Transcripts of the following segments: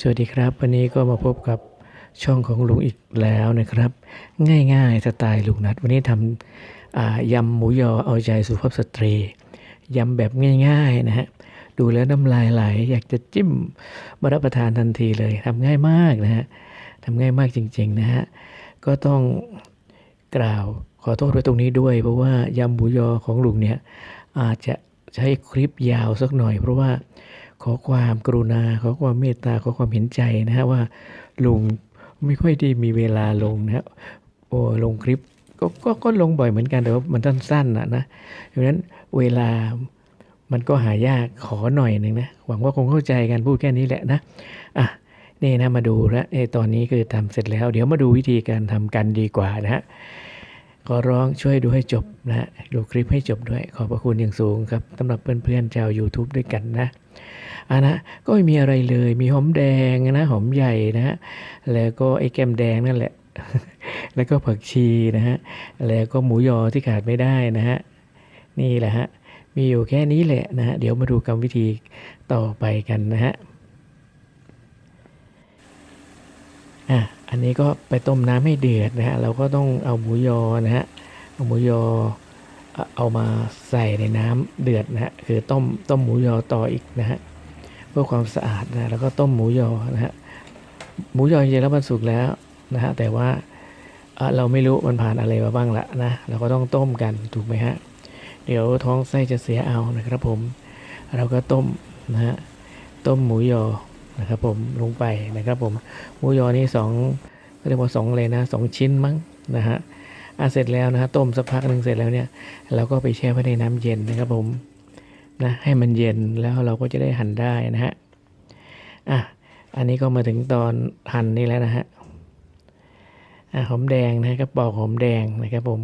สวัสดีครับ วันนี้ก็มาพบกับช่องของลุงอีกแล้วนะครับ ง่ายๆสไตล์ลุงนัด วันนี้ทำยำหมูยอเอาใจสุภาพสตรียำแบบง่ายๆนะฮะดูแล้วน้ำลายไหลอยากจะจิ้มมารับประทานทันทีเลยทำง่ายมากนะฮะทำง่ายมากจริงๆนะฮะก็ต้องกล่าวขอโทษไว้ตรงนี้ด้วย เพราะว่ายำหมูยอของลุงเนี่ยอาจจะใช้คลิปยาวสักหน่อย เพราะว่า ขอความกรุณา ขอความเมตตา ขอความเห็นใจนะฮะว่าลุงไม่ค่อยได้มีเวลาลงนะฮะโอ้ลงคลิปก็ก็ก็ลงบ่อยเหมือนกันแต่ว่ามันสั้นๆนะนะดังนั้นเวลามันก็หายากขอหน่อยหนึ่งนะหวังว่าคงเข้าใจกันพูดแค่นี้แหละนะอะนี่นะมาดูแล้วเอยตอนนี้คือทำเสร็จแล้ว เดี๋ยวมาดูวิธีการทำกันดีกว่านะฮะ ขอร้องช่วยดูให้จบนะดูคลิปให้จบด้วย ขอบพระคุณอย่างสูงครับสำหรับเพื่อนๆชาว YouTube ด้วยกันนะอะนะก็ไม่มีอะไรเลยมีหอมแดงนะหอมใหญ่นะฮะแล้วก็ไอ้แก้มแดงนั่นแหละ แล้วก็ผักชีนะฮะแล้วก็หมูยอที่ขาดไม่ได้นะฮะนี่แหละฮะมีอยู่แค่นี้แหละนะฮะเดี๋ยวมาดูกรรมวิธีต่อไปกันนะฮะอะ อันนี้ก็ไปต้มน้ำให้เดือดนะฮะเราก็ต้องเอาหมูยอนะฮะเอาหมูยอเอามาใส่ในน้ำเดือดนะฮะคือต้มต้มหมูยอต่ออีกนะฮะเพื่อความสะอาดนะแล้วก็ต้มหมูยอนะฮะหมูยอจริงๆแล้วมันสุกแล้วนะฮะแต่ว่าเราไม่รู้มันผ่านอะไรมาบ้างละนะเราก็ต้องต้มกันถูกไหมฮะเดี๋ยวท้องไส้จะเสียเอานะครับผม เราก็ต้มนะฮะต้มหมูยอ นะครับผมลงไปนะครับผมหมูยอนี่สองเรียกว่าสองเลยนะสองชิ้นมั้งนะฮะอะเสร็จแล้วนะฮะต้มสักพักหนึ่งเสร็จแล้วเนี่ยเราก็ไปแช่ไว้ในน้ำเย็นนะครับผมนะให้มันเย็นแล้วเราก็จะได้หั่นได้นะฮะอะอันนี้ก็มาถึงตอนหั่นนี่แล้วนะฮะอะหอมแดงนะฮะก็ปอกหอมแดงนะครับผม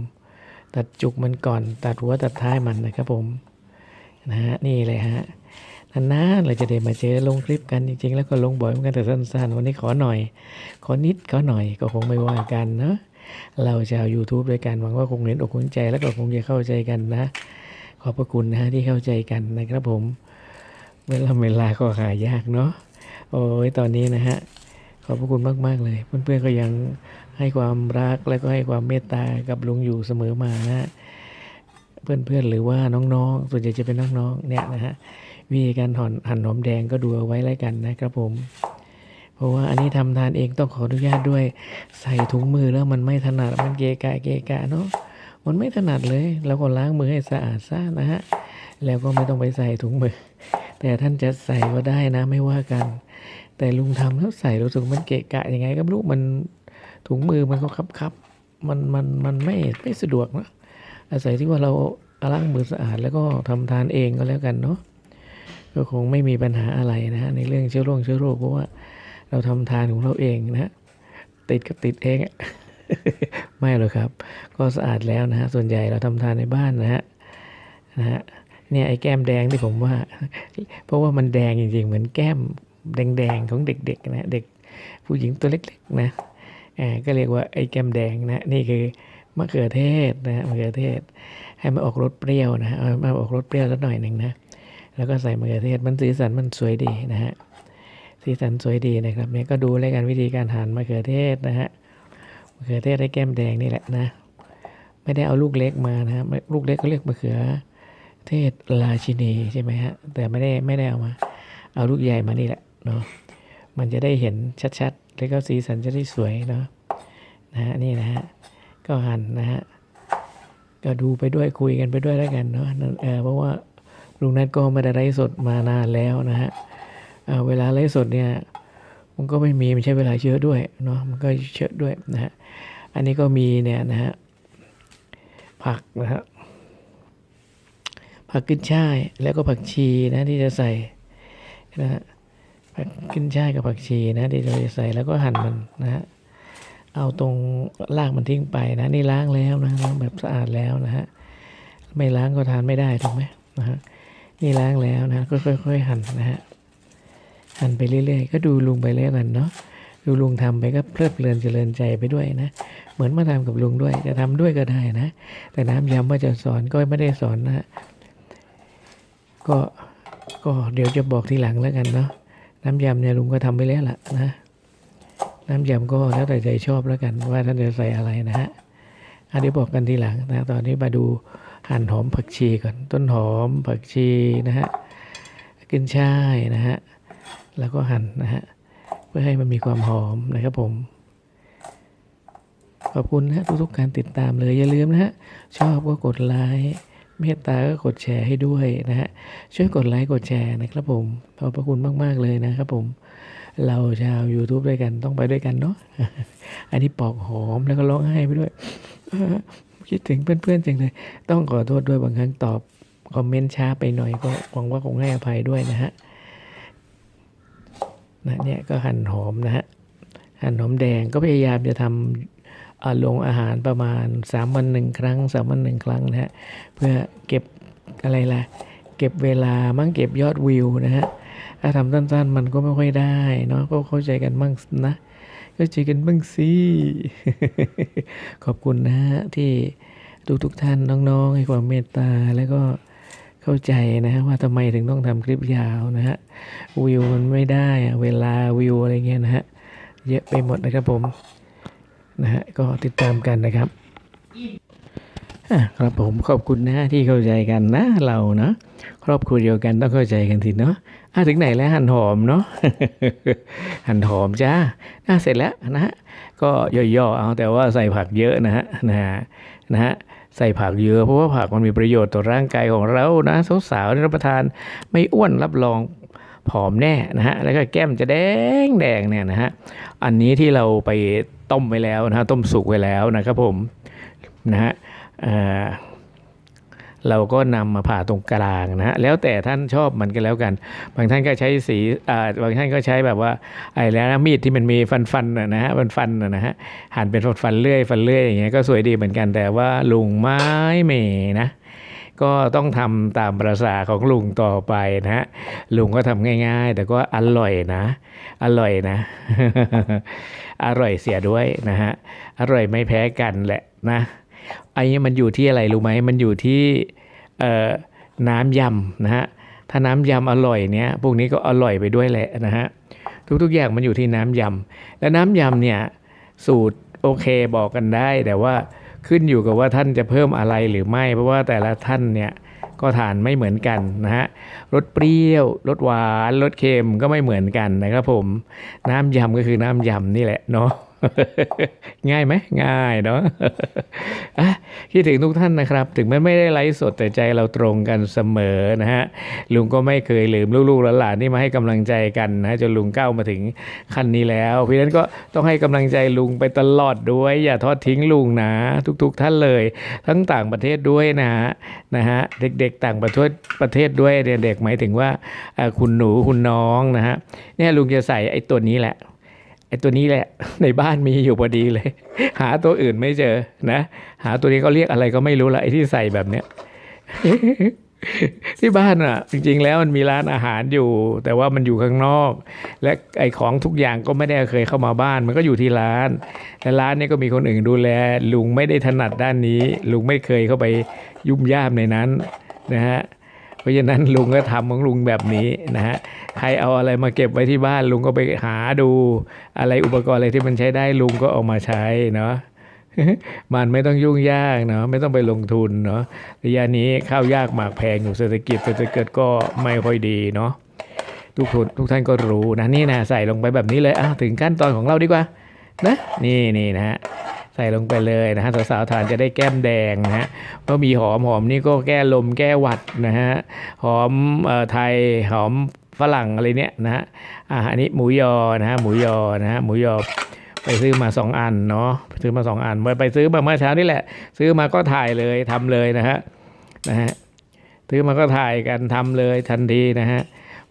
ตัดจุกมันก่อน ตัดหัวตัดท้ายมันนะครับผมนะฮะนี่เลยฮะ นานๆเราจะได้มาเจอลงคลิปกันจริงๆ แล้วก็ลงบ่อยเหมือนกันแต่สั้นๆ วันนี้ขอหน่อย ขอนิดขอหน่อยก็คงไม่ว่ากันเนาะเราชาว YouTube ด้วยกันหวังว่าคงเห็นอกเห็นใจแล้วก็คงจะเข้าใจกันนะ ขอบพระคุณนะที่เข้าใจกันนะครับผม เวลาเวลาก็หายากเนาะโอ้ยตอนนี้นะฮะขอบพระคุณมากๆเลย เพื่อนๆก็ยังให้ความรักและก็ให้ความเมตตากับลุงอยู่เสมอมานะฮะเพื่อนๆหรือว่าน้องๆส่วนใหญ่จะเป็นน้องๆเนี่ยนะฮะ วิธีการหั่นหั่นหอมแดงก็ดูเอาไว้แล้วกันนะครับผม เพราะว่าอันนี้ทำทานเองต้องขออนุญาตด้วยใส่ถุงมือแล้วมันไม่ถนัดมันเกะกะเกะกะเนาะมันไม่ถนัดเลยเราก็ล้างมือให้สะอาดซะนะฮะแล้วก็ไม่ต้องไปใส่ถุงมือ แต่ท่านจะใส่ก็ได้นะไม่ว่ากัน แต่ลุงทำแล้วใส่รู้สึกมันเกะกะยังไงก็ไม่รู้มันถุงมือมันก็คับคับมันมันมันไม่ไม่สะดวกนะอาศัยที่ว่าเราล้างมือสะอาดแล้วก็ทำทานเองก็แล้วกันเนาะ ก็คงไม่มีปัญหาอะไรนะฮะในเรื่องเชื้อโรคเชื้อโรคเพราะว่าเราทำทานของเราเองนะฮะติดก็ติดเอง ไม่หรอกครับ ก็สะอาดแล้วนะฮะส่วนใหญ่เราทำทานในบ้านนะฮะนะฮะเนี่ยไอ้แก้มแดงที่ผมว่า เพราะว่ามันแดงจริงๆ เหมือนแก้มแดงๆของเด็กๆนะเด็กผู้หญิงตัวเล็กๆนะอ่าก็เรียกว่าไอ้แก้มแดงนะนี่คือมะเขือเทศนะมะเขือเทศ ให้มันออกรสเปรี้ยวนะฮะเอามาออกรสเปรี้ยวสักหน่อยหนึ่งนะ แล้วก็ใส่มะเขือเทศมันสีสันมันสวยดีนะฮะสีสันสวยดีนะครับเนี่ยก็ดูแล้วกันวิธีการหั่นมะเขือเทศนะฮะมะเขือเทศได้แก้มแดงนี่แหละนะไม่ได้เอาลูกเล็กมานะฮะลูกเล็กเขาเรียกมะเขือเทศราชินีใช่ไหมฮะแต่ไม่ได้ไม่ได้เอามา เอาลูกใหญ่มานี่แหละเนาะมันจะได้เห็นชัดๆ แล้วก็สีสันจะได้สวยเนาะนะฮะนี่นะฮะก็หั่นนะฮะก็ดูไปด้วยคุยกันไปด้วยแล้วกันเนาะเออเพราะว่า ลุงนัทก็ไม่ได้ไลฟ์สดมานานแล้วนะฮะเวลาไลฟ์สดเนี่ยมันก็ไม่มีมันใช้เวลาเยอะด้วยเนาะมันก็เยอะด้วยนะฮะอันนี้ก็มีเนี่ยนะฮะผักนะฮะผักขึ้นช่ายแล้วก็ผักชีนะที่จะใส่นะฮะผักขึ้นช่ายกับผักชีนะที่เราจะใส่แล้วก็หั่นมันนะฮะเอาตรงรากมันทิ้งไปนะนี่ล้างแล้วนะล้างแบบสะอาดแล้วนะฮะไม่ล้างก็ทานไม่ได้ถูกไหมนะฮะ นี่ล้างแล้วนะก็ค่อย ๆ หั่นนะฮะหั่นไปเรื่อยๆ ก็ดูลุงไปเรื่อยกันเนาะดูลุงทำไปก็เพลิดเพลินเจริญใจไปด้วยนะ เหมือนมาทำกับลุงด้วย จะทำด้วยก็ได้นะ แต่น้ำยำว่าจะสอนก็ไม่ได้สอนนะ ก็ก็เดี๋ยวจะบอกทีหลังแล้วกันเนาะน้ำยำเนี่ยลุงก็ทำไปแล้วล่ะนะ น้ำยำก็แล้วแต่ใจชอบแล้วกันว่าท่านจะใส่อะไรนะฮะอันนี้บอกกันทีหลังนะ ตอนนี้มาดู หั่นหอมผักชีก่อน ต้นหอมผักชีนะฮะขึ้นช่ายนะฮะ แล้วก็หั่นนะฮะ เพื่อให้มันมีความหอมนะครับผม ขอบคุณนะฮะทุกๆการติดตามเลย อย่าลืมนะฮะ ชอบก็กดไลค์เมตตาก็กดแชร์ให้ด้วยนะฮะ ช่วยกดไลค์กดแชร์นะครับผม ขอบพระคุณมาก ๆ เลยนะครับผม เราชาว YouTube ด้วยกันต้องไปด้วยกันเนาะ อันนี้ปอกหอมแล้วก็ร้องไห้ไปด้วย คิดถึงเพื่อนๆจังเลย ต้องขอโทษด้วยบางครั้งตอบคอมเมนต์ช้าไปหน่อยก็หวังว่าคงให้อภัยด้วยนะฮะนะเนี่ยก็หั่นหอมนะฮะ หั่นหอมแดงก็พยายามจะทำลงอาหารประมาณ3วันหนึ่งครั้งสามวันหนึ่งครั้งนะฮะ เพื่อเก็บอะไรล่ะ เก็บเวลามั่งเก็บยอดวิวนะฮะ ถ้าทำสั้นๆมันก็ไม่ค่อยได้เนาะก็เข้าใจกันบ้างนะ เข้าใจกันบ้างสิ ขอบคุณนะฮะที่ทุกทุกท่านน้องๆ ให้ความเมตตาแล้วก็เข้าใจนะฮะว่าทำไมถึงต้องทำคลิปยาวนะฮะวิวมันไม่ได้อะเวลาวิวอะไรเงี้ยนะฮะเยอะไปหมดนะครับผมนะฮะก็ติดตามกันนะครับ ครับผมขอบคุณนะที่เข้าใจกันนะเราเนาะครอบครัวเดียวกันต้องเข้าใจกันทีเนาะอะถึงไหนแล้วหั่นหอมเนาะหั่นหอมจ้าน่าเสร็จแล้วนะฮะก็ย่อๆเอาแต่ว่าใส่ผักเยอะนะฮะนะฮะนะฮะใส่ผักเยอะเพราะว่าผักมันมีประโยชน์ต่อร่างกายของเรานะสาวๆรับประทานไม่อ้วนรับรองผอมแน่นะฮะแล้วก็แก้มจะแดงแดงเนี่ยนะฮะอันนี้ที่เราไปต้มไว้แล้วนะฮะต้มสุกไว้แล้วนะครับผมนะฮะ เราก็นำมาผ่าตรงกลางนะฮะแล้วแต่ท่านชอบมันก็แล้วกัน บางท่านก็ใช้สีอ่าบางท่านก็ใช้แบบว่าไอ้แล้วนะมีดที่มันมีฟันฟันๆนะฮะฟันฟันนะฮะหั่นเป็นฟันฟันๆเลื่อยฟันเลื่อยอย่างเงี้ยก็สวยดีเหมือนกันแต่ว่าลุงไม้เมนะก็ต้องทำตามประสาของลุงต่อไปนะฮะลุงก็ทำง่าย ๆ แต่ก็อร่อยนะ อร่อยนะ อร่อยเสียด้วยนะฮะอร่อยไม่แพ้กันแหละนะ อ้นี้มันอยู่ที่อะไรรู้ไหมมันอยู่ที่น้ำยำนะฮะถ้าน้ำยำอร่อยเนี้ยพวกนี้ก็อร่อยไปด้วยแหละนะฮะทุกๆอย่างมันอยู่ที่น้ำยำและน้ำยำเนี่ยสูตรโอเคบอกกันได้ แต่ว่าขึ้นอยู่กับว่าท่านจะเพิ่มอะไรหรือไม่ เพราะว่าแต่ละท่านเนี่ยก็ทานไม่เหมือนกันนะฮะ รสเปรี้ยว รสหวาน รสเค็มก็ไม่เหมือนกันนะครับผม น้ำยำก็คือน้ำยำนี่แหละเนาะ ง่ายไหมง่ายเนาะอะคิดถึงทุกท่านนะครับ ถึงแม้ไม่ได้ไลฟ์สดแต่ใจเราตรงกันเสมอนะฮะลุงก็ไม่เคยลืมลูกๆหลานๆที่มาให้กำลังใจกันนะจนลุงก้าวมาถึงขั้นนี้แล้วเพราะฉะนั้นก็ต้องให้กำลังใจลุงไปตลอดด้วย อย่าทอดทิ้งลุงนะ ทุก ๆ ท่านเลย ทั้งต่างประเทศด้วยนะฮะนะฮะเด็กๆ ต่างประเทศประเทศด้วยเด็กๆหมายถึงว่าคุณหนูคุณน้องนะฮะเนี่ยลุงจะใส่ไอ้ตัวนี้แหละ ไอ้ตัวนี้แหละในบ้านมีอยู่พอดีเลย หาตัวอื่นไม่เจอนะ หาตัวนี้เขาเรียกอะไรก็ไม่รู้ละไอ้ที่ใส่แบบเนี้ยที่บ้านอะ จริง ๆ แล้วมันมีร้านอาหารอยู่ แต่ว่ามันอยู่ข้างนอก และไอ้ของทุกอย่างก็ไม่ได้เคยเข้ามาบ้าน มันก็อยู่ที่ร้านและร้านนี้ก็มีคนอื่นดูแล ลุงไม่ได้ถนัดด้านนี้ ลุงไม่เคยเข้าไปยุ่มย่ามในนั้นนะฮะ เพราะฉะนั้นลุงก็ทำของลุงแบบนี้นะฮะใครเอาอะไรมาเก็บไว้ที่บ้านลุงก็ไปหาดูอะไรอุปกรณ์อะไรที่มันใช้ได้ลุงก็เอามาใช้เนาะมันไม่ต้องยุ่งยากเนาะไม่ต้องไปลงทุนเนาะระยะนี้ข้าวยากหมากแพงอยู่เศรษฐกิจเศรษฐกิจก็ไม่ค่อยดีเนาะทุกคนทุกท่านก็รู้นะนี่นะใส่ลงไปแบบนี้เลยอะถึงขั้นตอนของเราดีกว่านะนี่นี่นะฮะ ใส่ลงไปเลยนะฮะสาวๆทานจะได้แก้มแดงนะฮะเพราะมีหอมหอมนี่ก็แก้ลมแก้หวัดนะฮะหอมเอ่อไทยหอมฝรั่งอะไรเนี้ยนะฮะอะอันนี้หมูยอนะฮะหมูยอนะฮะหมูยอไปซื้อมาสองอันเนาะซื้อมาสองอันไปไปซื้อมาเมื่อเช้านี่แหละ ซื้อมาก็ถ่ายเลยทำเลยนะฮะนะฮะซื้อมาก็ถ่ายกันทำเลยทันทีนะฮะ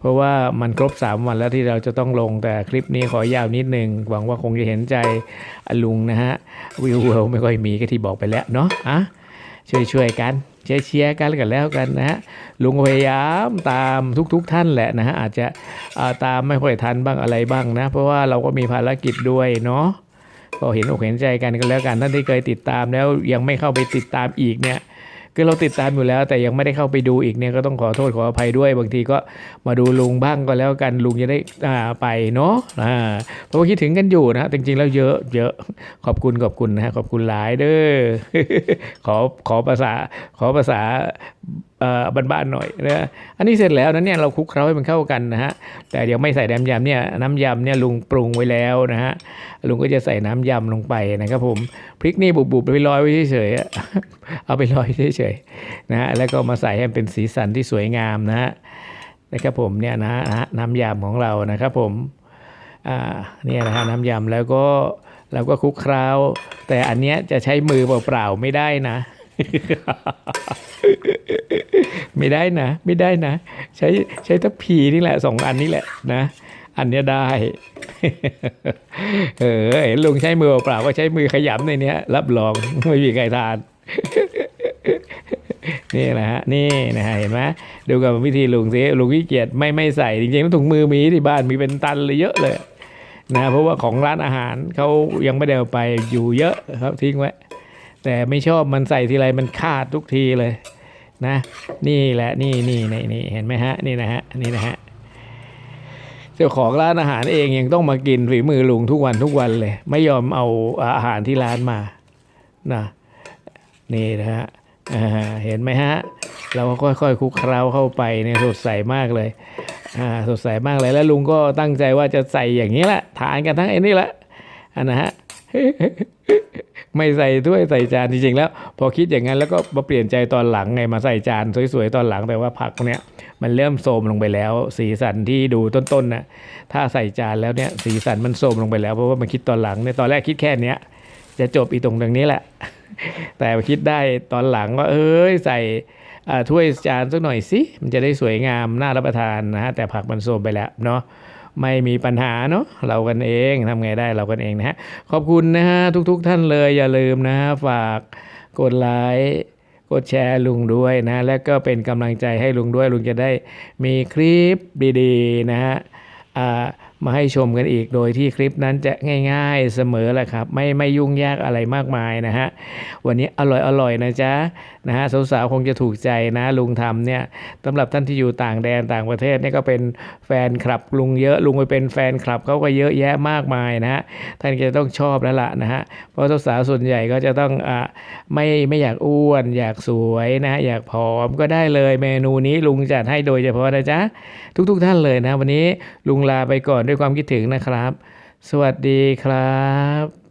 เพราะว่ามันครบ 3 วันแล้วที่เราจะต้องลงแต่คลิปนี้ขอยาวนิดนึง หวังว่าคงจะเห็นใจลุงนะฮะ วิวเวลไม่ค่อยมีก็ที่บอกไปแล้วเนาะอะช่วยช่วยๆกันเชียร์เชียร์กันกันแล้วกันนะฮะลุงพยายามตามทุกๆท่านแหละนะฮะอาจจะาตามไม่ค่อยทันบ้างอะไรบ้างนะ เพราะว่าเราก็มีภารกิจด้วยเนาะก็เห็นอกเห็นใจกันกันแล้วกันท่านที่เคยติดตามแล้วยังไม่เข้าไปติดตามอีกเนี่ย คือเราติดตามอยู่แล้ว แต่ยังไม่ได้เข้าไปดูอีกเนี่ยก็ต้องขอโทษขออภัยด้วย บางทีก็มาดูลุงบ้างก็แล้วกันลุงจะได้อ่าไปเนาะอ่าเพราะว่าคิดถึงกันอยู่นะจริงๆแล้วเยอะเยอะขอบคุณขอบคุณนะฮะขอบคุณหลายเด้อขอขอภาษาขอภาษา บ้านๆหน่อยนะอันนี้เสร็จแล้วนะเนี่ยเราคลุกเคล้าให้มันเข้ากันนะฮะแต่เดี๋ยวไม่ใส่น้ำยำเนี่ยน้ำยำเนี่ยลุงปรุงไว้แล้วนะฮะลุงก็จะใส่น้ำยำลงไปนะครับผมพริกนี่บุบๆไปลอยไว้เฉยๆเอาไปลอยเฉยๆนะฮะแล้วก็มาใส่ให้มันเป็นสีสันที่สวยงามนะฮะนะครับผมเนี่ยนะฮะน้ำยำของเรานะครับผมอ่าเนี่ยนะฮะน้ำยำแล้วก็เราก็คลุกเคล้า แต่อันเนี้ยจะใช้มือเปล่าๆไม่ได้นะ ไม่ได้นะ ไม่ได้นะ ใช้ใช้ทัพพีนี่แหละสองอันนี้แหละนะ อันเนี้ยได้ เออเห็นลุงใช้มือเปล่าก็ใช้มือขยำในเนี้ย รับรองไม่มีใครทานนี่แหละฮะนี่นะฮะเห็นไหมดูกับวิธีลุงสิลุงขี้เกียจไม่ไม่ใส่จริงๆแล้วถุงมือมีที่บ้านมีเป็นตันเลยเยอะเลยนะเพราะว่าของร้านอาหารเขายังไม่ได้เอาไปอยู่เยอะครับทิ้งไว้ แต่ไม่ชอบมันใส่ทีไรมันขาดทุกทีเลยนะ นี่แหละนี่นี่นี่นี่เห็นไหมฮะนี่นะฮะนี่นะฮะเจ้าของร้านอาหารเองยังต้องมากินฝีมือลุงทุกวันทุกวันเลย ไม่ยอมเอาอาหารที่ร้านมานะนี่นะฮะเห็นไหมฮะ เราก็ค่อยๆคลุกเคล้าเข้าไปเนี่ยสดใสมากเลยสดใสมากเลยแล้วลุงก็ตั้งใจว่าจะใส่อย่างนี้แหละทานกันทั้งไอ้นี่แหละอันนะฮะ ไม่ใส่ถ้วยใส่จานจริงๆแล้ว พอคิดอย่างนั้นแล้วก็มาเปลี่ยนใจตอนหลังไงมาใส่จานสวยๆตอนหลังแต่ว่าผักพวเนี้ยมันเริ่มโทรมลงไปแล้ว สีสันที่ดูต้นๆน่ะถ้าใส่จานแล้วเนี่ยสีสันมันโทรมลงไปแล้วเพราะว่ามันคิดตอนหลังเนี่ยตอนแรกคิดแค่เนี้ยจะจบอีตรงตรงนี้แหละ แต่คิดได้ตอนหลังว่าเอ้ยใส่ถ้วยจานสักหน่อยสิมันจะได้สวยงามน่ารับประทานนะฮะแต่ผักมันโทรมไปแล้วเนาะ ไม่มีปัญหาเนาะเรากันเองทำไงได้เรากันเองนะฮะขอบคุณนะฮะทุกๆทท่านเลยอย่าลืมนะฮะฝากกดไลค์กดแชร์ลุงด้วยนะ และก็เป็นกำลังใจให้ลุงด้วยลุงจะได้มีคลิปดีๆนะฮะ มาให้ชมกันอีกโดยที่คลิปนั้นจะง่าย ๆเสมอแหละครับ ไม่ไม่ยุ่งยากอะไรมากมายนะฮะวันนี้อร่อยอร่อยนะจ๊ะนะฮะสาวๆคงจะถูกใจนะลุงทำเนี่ยสำหรับท่านที่อยู่ต่างแดนต่างประเทศเนี่ยก็เป็นแฟนคลับลุงเยอะลุงไปเป็นแฟนคลับเขาก็เยอะแยะมากมายนะฮะท่านจะต้องชอบแล้วล่ะนะฮะเพราะสาวๆส่วนใหญ่ก็จะต้องอ่าไม่ไม่อยากอ้วน อยากสวยนะฮะอยากผอมก็ได้เลยเมนูนี้ลุงจัดให้โดยเฉพาะนะจ๊ะทุก ๆ ท่านเลยนะ วันนี้ลุงลาไปก่อนด้วยความคิดถึงนะครับ สวัสดีครับ